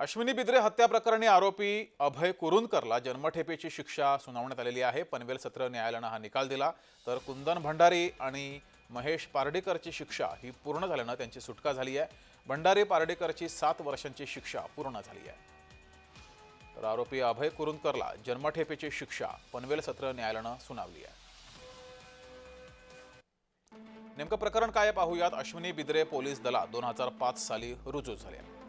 अश्विनी बिद्रे हत्या प्रकरणी आरोपी अभय कुरुंदकरला जन्मठेपेची शिक्षा सुनावण्यात आलेली आहे. पनवेल सत्र न्यायालयानं हा निकाल दिला. तर कुंदन भंडारी आणि महेश पार्डीकरची शिक्षा ही पूर्ण झाल्यानं त्यांची सुटका झाली आहे. भंडारी पार्डीकरची सात वर्षांची शिक्षा पूर्ण झाली आहे. तर आरोपी अभय कुरुंदकरला जन्मठेपेची शिक्षा पनवेल सत्र न्यायालयानं सुनावली आहे. नेमकं प्रकरण काय पाहूयात. अश्विनी बिद्रे पोलीस दलात दोन हजार पाच साली रुजू झाले.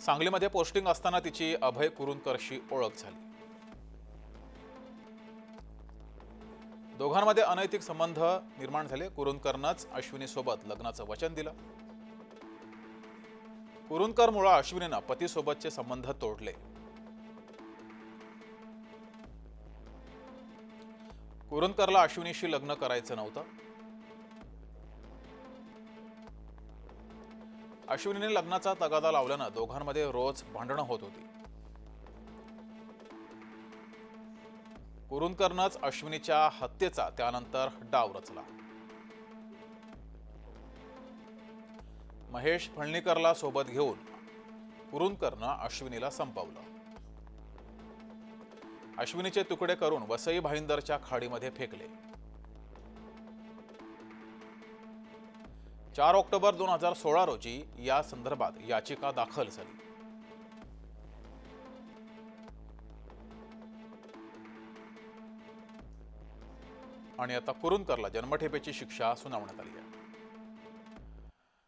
सांगलीमध्ये पोस्टिंग असताना तिची अभय कुरुंदकरशी ओळख झाली. दोघांमध्ये अनैतिक संबंध निर्माण झाले. कुरुंदकरनंच अश्विनीसोबत लग्नाचं वचन दिलं. कुरुंदकरमुळे अश्विनीनं पतीसोबतचे संबंध तोडले. कुरुंदकरला अश्विनीशी लग्न करायचं नव्हतं. अश्विनीने लग्नाचा तगादा लावल्यानं दोघांमध्ये रोज भांडणं होत होती. कुरुंदकरनंच अश्विनीच्या हत्येचा त्यानंतर डाव रचला. महेश फळणीकरला सोबत घेऊन कुरुंदकरनं अश्विनीला संपवलं. अश्विनीचे तुकडे करून वसई भाईंदरच्या खाडीमध्ये फेकले. चार ऑक्टोबर दोन हजार सोळा रोजी या संदर्भात याचिका दाखल झाली. आणि आता कुरुंकरला जन्मठेपेची शिक्षा सुनावण्यात आली आहे.